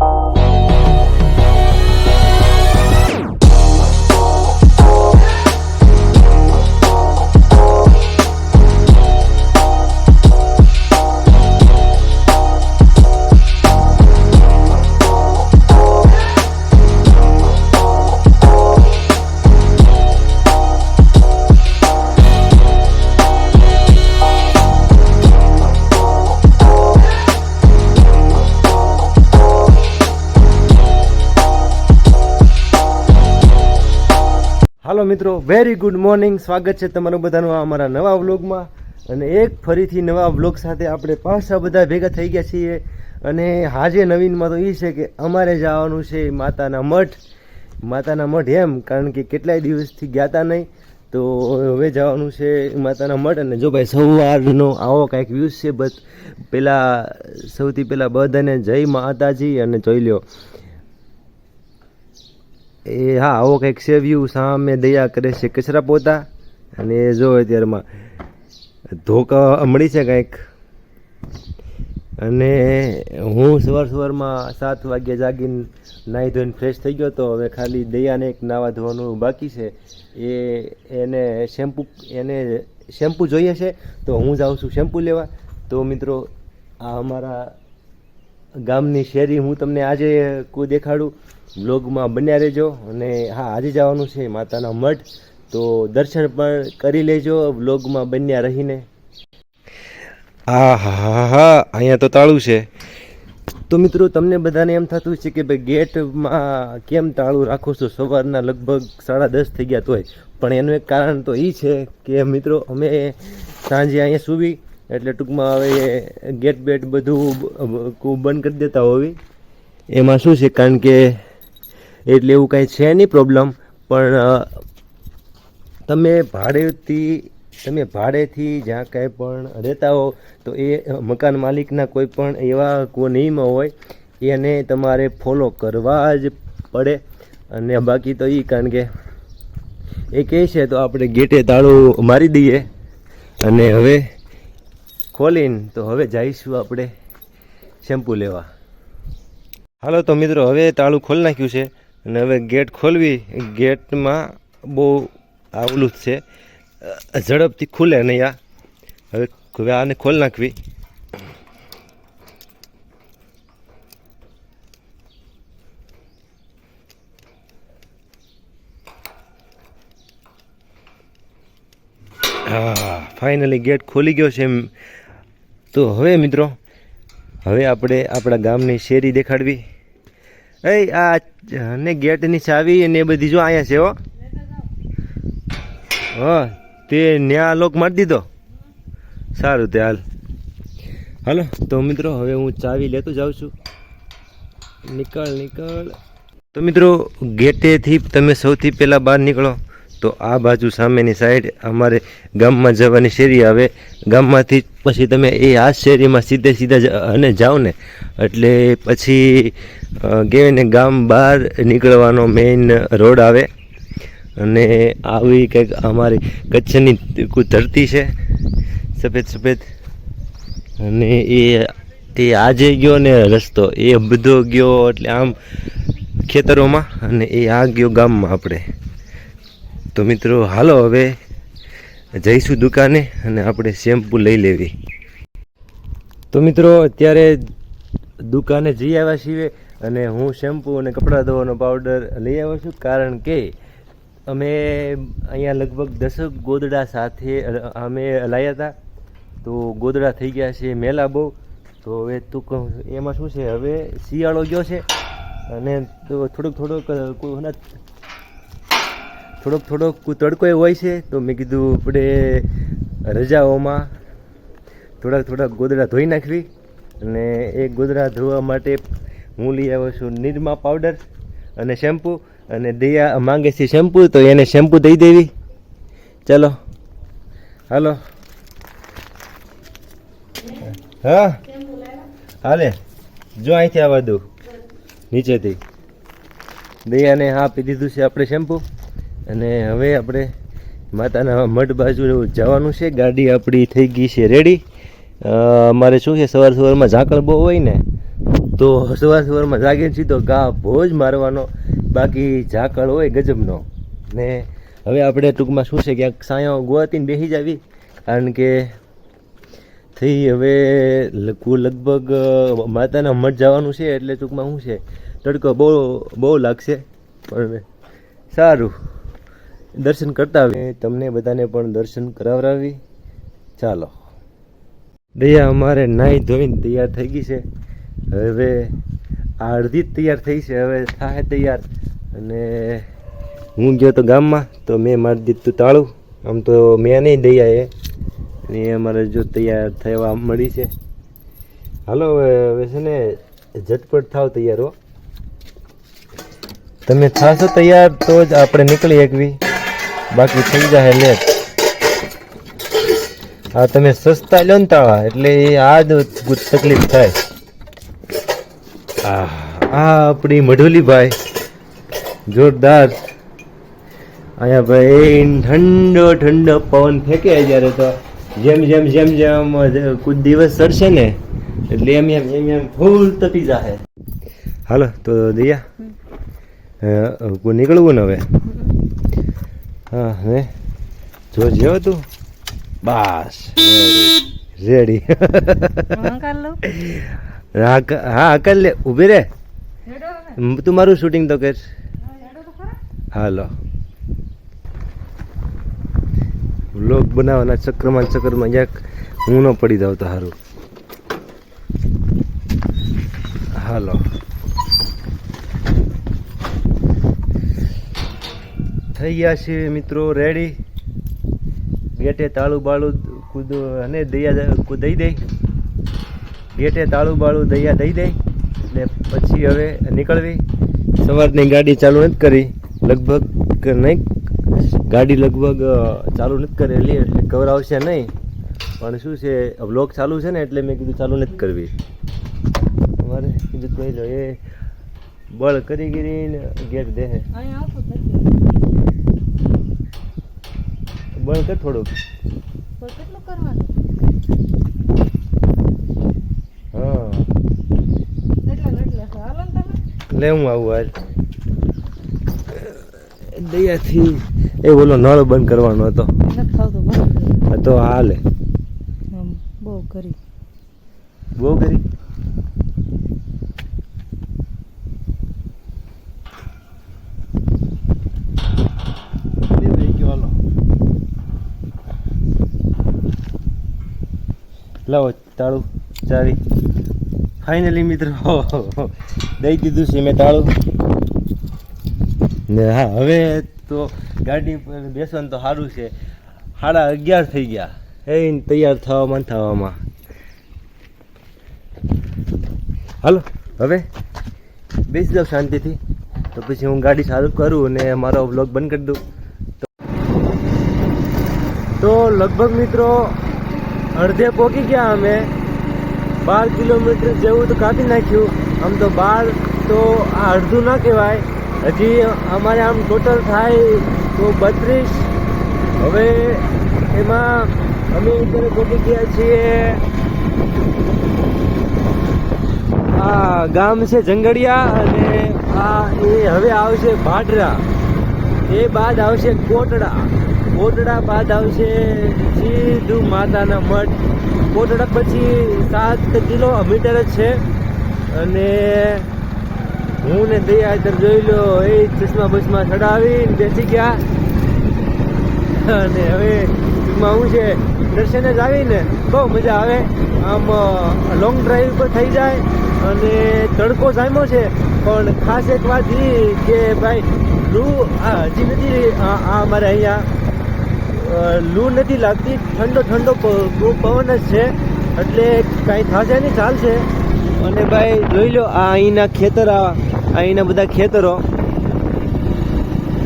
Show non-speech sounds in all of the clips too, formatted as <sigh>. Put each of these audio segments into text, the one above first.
હાલો મિત્રો very good morning સ્વાગત છે તમારું બધાનું અમારા નવા વ્લોગમાં. અને એક ફરીથી નવા વ્લોગ સાથે આપણે પાછા બધા ભેગા થઈ ગયા છીએ. અને હાજે નવીનમાં તો એ છે કે અમારે જવાનું છે માતાના મઠ. માતાના મઠ એમ, કારણ કે કેટલાય દિવસથી ગયા તા નહીં. તો હવે જવાનું છે માતાના મઠ. અને જો ભાઈ સવારનો આવો કાંઈક વ્યૂઝ છે બસ પહેલાં સૌથી પહેલાં બધાને જય માતાજી અને જોઈ લ્યો. એ હા, આવો કંઈક છે સામે દયા કરે છે કચરા પોતા. અને એ જો અત્યારમાં ધોકા મળી છે કંઈક. અને હું સવાર સવારમાં સાત વાગ્યે જાગીને નાહી ધોઈને ફ્રેશ થઈ ગયો તો હવે ખાલી દયાને એક નાવા ધોવાનું બાકી છે. એ, એને શેમ્પુ એને શેમ્પુ જોઈએ છે તો હું જાઉં છું શેમ્પુ લેવા. તો મિત્રો, આ અમારા ગામની શેરી હું તમને આજે કોઈ દેખાડું. બ્લોગમાં બન્યા રહેજો અને હા આજે જવાનું છે માતાના મઠ. તો દર્શન પણ કરી લેજો બ્લોગમાં બન્યા રહીને. આ હા હા અહીંયા તો તાળું છે. તો મિત્રો તમને બધાને એમ થતું છે કે ભાઈ ગેટમાં કેમ તાળું રાખો છો? સવારના લગભગ સાડા દસ થઈ ગયા તોય. પણ એનું એક કારણ તો એ છે કે મિત્રો અમે સાંજે અહીંયા સૂવી એટલે ટૂંકમાં હવે ગેટ બેટ બધું બંધ કરી દેતા હોવી. એમાં શું છે? કારણ કે એટલે એવું કાંઈ છે નહીં પ્રોબ્લેમ પણ તમે ભાડેથી તમે ભાડેથી જ્યાં કાંઈ પણ રહેતા હો, તો એ મકાન માલિકના કોઈ પણ એવા કોઈ નિયમો હોય. એને તમારે ફોલો કરવા જ પડે. અને બાકી તો એ કારણ કે એ કહે છે, તો આપણે ગેટે તાળું મારી દઈએ. અને હવે ખોલીને, તો હવે જઈશું આપણે શેમ્પુ લેવા. હાલો તો મિત્રો, હવે તાળું ખોલી નાખ્યું છે અને હવે ગેટ ખોલવી. ગેટમાં બહુ આવલું જ છે. ઝડપથી ખુલે નહીં આ. હવે હવે આને ખોલી નાખવી. હા, ફાઇનલી ગેટ ખોલી ગયો છે એમ. તો હવે મિત્રો, હવે આપણે આપણા ગામની શેરી દેખાડવી. એ આ ને ગેટની ચાવી અને એ બધી જો અહીંયા છે હો. હા, તે ન્યા લોક મારી દીધો. સારું તે હાલ. હાલો, તો મિત્રો, હવે હું ચાવી લેતો જાઉં છું. નીકળ નીકળ. તો મિત્રો, ગેટેથી તમે સૌથી પહેલાં બહાર નીકળો. તો આ બાજુ સામેની સાઈડ અમારે ગામમાં જવાની શેરી આવે. ગામમાંથી પછી તમે એ આ શેરીમાં સીધે સીધા અને જાઓ ને. એટલે પછી કહેવાય ને ગામ બહાર નીકળવાનો મેઇન રોડ આવે. અને આવી કંઈક અમારી કચ્છની ધરતી છે. સફેદ સફેદ. અને એ એ આજે ગયો ને રસ્તો. એ બધો ગયો એટલે આમ ખેતરોમાં અને એ આ ગયો ગામમાં આપણે. તો મિત્રો, હાલો હવે જઈશું દુકાને અને આપણે શેમ્પુ લઈ લેવી. તો મિત્રો, અત્યારે દુકાને જઈ આવ્યા છીએ અને હું શેમ્પુ અને કપડાં ધોવાનો પાવડર લઈ આવ્યો છું કારણ કે અમે અહીંયા લગભગ દસક ગોદડા સાથે, અમે લાવ્યા હતા. તો ગોદડા થઈ ગયા છે મેલા બહુ. તો હવે તું કહું, એમાં શું છે? હવે શિયાળો ગયો છે અને થોડુંક થોડુંક થોડોક થોડોક તડકો હોય છે, તો મેં કીધું આપણે રજાઓમાં થોડાક થોડાક ગોદડા ધોઈ નાખવી અને એ ગોદડા ધોવા માટે હું લઈ આવ્યો છું નિરમા પાવડર અને શેમ્પુ અને દયા માંગે છે શેમ્પુ, તો એને શેમ્પુ દઈ દેવી. ચલો. હાલો. હા. હાલે. જો અહીંથી આવવા દઉં. નીચેથી. દયાને આપી દીધું છે આપણે શેમ્પુ. અને હવે આપણે માતાના મઢ બાજુ જવાનું છે. ગાડી આપણી થઈ ગઈ છે રેડી અમારે શું છે, સવાર સવારમાં ઝાકળ બહુ હોય ને, તો સવાર સવારમાં જાગીને સીધો ઘા ભોજ મારવાનો. બાકી ઝાકળ હોય ગજબનો. ને હવે આપણે ટૂંકમાં શું છે, ક્યાંક સાયો ગોવાતીને બેસી જાવી. કારણ કે થઈ હવે લગભગ માતાના મઠ જવાનું છે, એટલે ટૂંકમાં શું છે, તડકો બહુ બહુ લાગશે. પણ સારું. દર્શન કરતા આવીએ. તમને બધાને પણ દર્શન કરાવરાવી ચાલો. દયા અમારે નાહી ધોઈને તૈયાર થઈ ગઈ છે. હવે અડધી જ તૈયાર થઈ છે. હવે થાય તૈયાર. અને હું ગયો તો ગામમાં, તો મેં મારી દીધું તાળું. આમ તો મેં નહીં દયા એ. અને અમારે જો તૈયાર થવા મળી છે. હાલો, હવે હવે છે ને ઝટપટ થાવ તૈયાર હો. તમે થાશો તૈયાર તો જ આપણે નીકળી શકવી બાકી થઈ જાય લેટ હા તમે સસ્તા લો ને તાળા એટલે આ જ તકલીફ થાય. આ આ આપણી મઢોલી ભાઈ જોરદાર. અહીંયા ભાઈ ઠંડો ઠંડો પવન ફેંકે જ્યારે તો. જેમ જેમ જેમ જેમ કુછ દિવસ સરશે ને એટલે એમ એમ એમ એમ ફૂલ તપી જાહે. હાલો તો દયા. નીકળવું ને હવે? હા હે જો જેવો તું? બસ. રેડી હા કરી લે. ઊભી રે. તું મારું શૂટિંગ તો કર. હાલો લોક બનાવવાના ચક્રમાં ચક્રમાં ક્યાંક હું ન પડી જાઉં તો સારું હાલો થઈ ગયા છે મિત્રો રેડી ગેટે તાળું બાળું કૂદ, અને દયા દઈ દઈ ગેટે તાળું બાળું દયા દઈ દઈ ને પછી હવે નીકળવી. સવારની ગાડી ચાલુ નથી કરી, લગભગ નહીં? ગાડી લગભગ ચાલુ નથી કરેલી, એટલે કવર આવશે નહીં. પણ શું છે બ્લોક ચાલુ છે ને, એટલે મેં કીધું ચાલુ નથી કરવી. મારે કીધું કહી લો એ બળ કરી કરીને ગેટ દે બળ કર થોડુંક હા. લે હું આવું આજ દયાથી એ બોલો નળ બંધ કરવાનો હતો. તો હાલે. બહુ કરી. બહુ કરી લે ભાઈ ગયો હાલો લાવો, તાળું, ચાવી. ફાઇનલી મિત્રો. દઈ દીધું છે મેં તાળું. ને હા, હવે તો ગાડી પર બેસવાનું તો સારું છે. સાડા અગિયાર થઈ ગયા. એ તૈયાર થવામાં થવામાં. હાલો, હવે બેસી જાઉં શાંતિથી. તો પછી હું ગાડી ચાલુ કરું અને મારો વ્લોગ બંધ કરી દઉં. તો લગભગ મિત્રો અડધે પહોંચી ગયા અમે. બાર કિલોમીટર જેવું તો કાપી નાખ્યું. આમ તો બાર તો આ અડધું ના કહેવાય. હજી અમારે આમ ટોટલ થાય તો બત્રીસ. હવે એમાં અમે અત્યારે પહોંચી ગયા છીએ. આ ગામ છે જંગડિયા અને આ એ હવે આવશે ભાડરા. એ બાદ આવશે કોટડા. કોટડા બાદ આવશે સીધું માતાના મઠ કોટડા પછી સાત કિલોમીટર જ છે. અને હું ને દયા જોઈ લો, એ ચશ્મા બસમાં ચડાવી બેસી ગયા. અને હવે ટૂંકમાં હું છે. દર્શને જ આવીને બહુ મજા આવે. આમ લોંગ ડ્રાઈવ પર થઈ જાય અને તડકો જામ્યો છે. પણ ખાસ એક વાત એ કે ભાઈ આ હજી નથી આ મારે અહીંયા લૂ નથી લાગતી, ઠંડો ઠંડો પવન જ છે, એટલે કાંઈ થશે નહીં, ચાલશે. અને ભાઈ, જોઈ લો, આ અહીંના ખેતર, આ અહીંના બધા ખેતરો.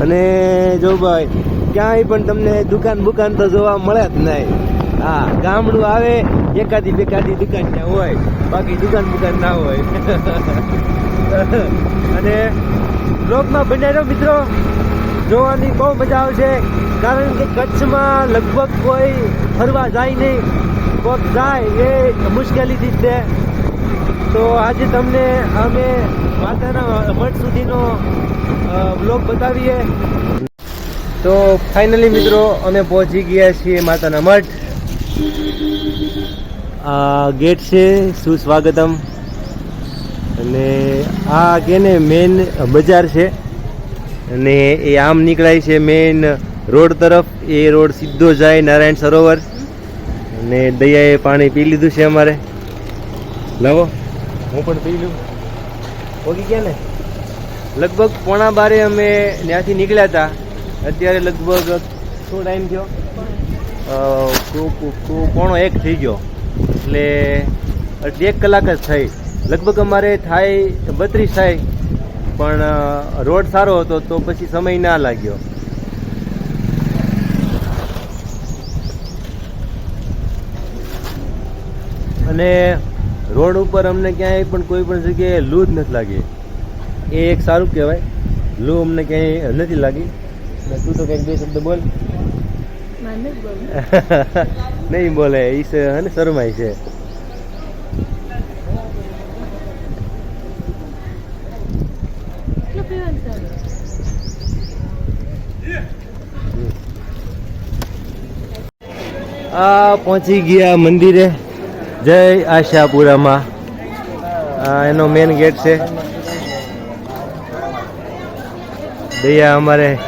અને જો ભાઈ, ક્યાંય પણ તમને દુકાન બુકાન તો જોવા મળે જ નહીં. હા, ગામડું આવે, એકાદી બેકાદી દુકાન ત્યાં હોય, બાકી દુકાન બુકાન ના હોય. <laughs> અને બ્લોગમાં રહો મિત્રો. જોવાની બહુ મજા આવશે, કારણ કે કચ્છમાં લગભગ કોઈ ફરવા જાય નહીં. કોક જાય એ મુશ્કેલીથી જ છે. તો આજે તમને અમે માતાના મઠ સુધીનો બ્લોગ બતાવીએ. તો ફાઇનલી મિત્રો, અમે પહોંચી ગયા છીએ માતાના મઠ. આ ગેટ છે, સુસ્વાગતમ. અને આ કે ને મેન બજાર છે. અને એ આમ નીકળાય છે મેઇન રોડ તરફ. એ રોડ સીધો જાય નારાયણ સરોવર. અને દયાએ પાણી પી લીધું છે અમારે. લાવો. હું પણ પી લઉં. ઓગી ગયા ને? લગભગ પોણા બારે અમે ત્યાંથી નીકળ્યા હતા. અત્યારે લગભગ શું ટાઈમ થયો? પોણો એક થઈ ગયો. એટલે અડધી એક કલાક જ થઈ. લગભગ અમારે થાય બત્રીસ થાય. પણ રોડ સારો હતો તો પછી સમય ના લાગ્યો. અને રોડ ઉપર અમને ક્યાંય પણ કોઈ પણ જગ્યાએ લૂ જ નથી લાગી. એ એક સારું કહેવાય. લૂ અમને ક્યાંય નથી લાગી. તું તો કંઈક બે શબ્દ બોલ. <laughs> નહીં બોલે એ શરમાય છે કેટલું પીવાનું ચાલે આ પહોંચી ગયા મંદિરે. જય આશાપુરામાં. આ એનો મેન ગેટ છે. દયા અમારે.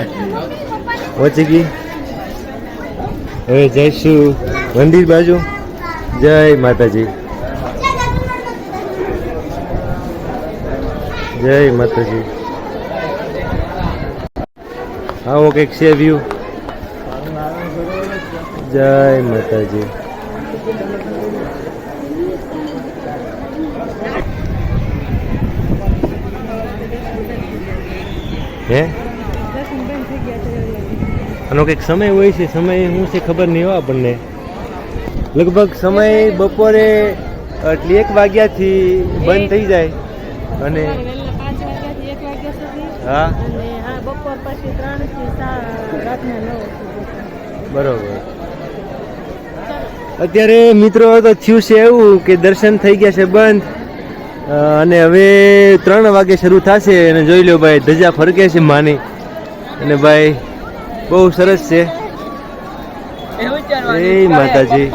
<laughs> પહોંચી ગઈ. હવે જઈશું મંદિર બાજુ. જય માતાજી. જય માતાજી. આવો કંઈક છે વ્યૂ જય માતાજી. હે. આનો કંઈક સમય હોય છે સમય શું છે ખબર નહીં હોય આપણને. લગભગ સમય બપોરે એટલે એક વાગ્યાથી બંધ થઈ જાય. અને હા? બપોર પછી ત્રણથી રાતના નવ બરોબર. અત્યારે મિત્રો તો થયું છે એવું કે દર્શન થઈ ગયા છે બંધ. અને હવે ત્રણ વાગે શરૂ થશે અને જોઈ લો ભાઈ ધજા ફરકે છે માની. અને ભાઈ બહુ સરસ છે. એ માતાજી.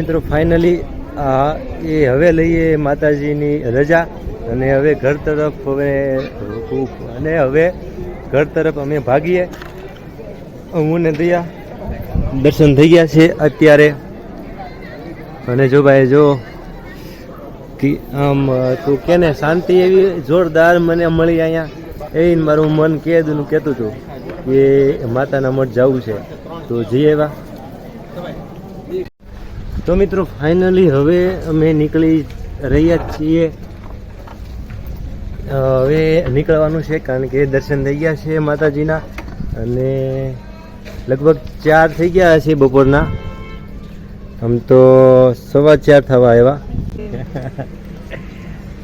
મિત્રો ફાઇનલી આ એ હવે લઈએ માતાજીની રજા અને હવે ઘર તરફ હવે અને હવે ઘર તરફ અમે ભાગીએ. હું ને દયા. દર્શન થઈ ગયા છે અત્યારે. અને જો ભાઈ, જો આમ તું કે ને શાંતિ એવી જોરદાર મને મળી અહીંયા. એ મારું મન કેદનું કહેતું હતું કે માતાના મઠ જવું છે. તો જઈએ એવા તો મિત્રો ફાઇનલી હવે અમે નીકળી રહ્યા છીએ. હવે નીકળવાનું છે કારણ કે દર્શન થઈ ગયા છે માતાજીના અને લગભગ ચાર થઈ ગયા છે બપોરના. આમ તો સવા ચાર થવા આવ્યા.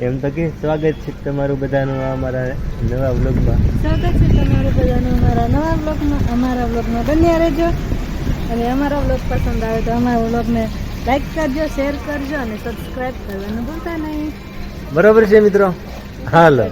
એમ તો કે સ્વાગત છે તમારું બધાનું અમારા નવા વ્લોગમાં. સ્વાગત છે તમારું બધાનું અમારા નવા બ્લોગમાં અમારા બ્લોગમાં બન્યા રહેજો. અને અમારા બ્લોગ પસંદ આવે તો અમારા બ્લોગને લાઈક કરજો શેર કરજો અને સબસ્ક્રાઈબ કરવાનું ભૂલતા નહીં. બરાબર છે મિત્રો? હાલો.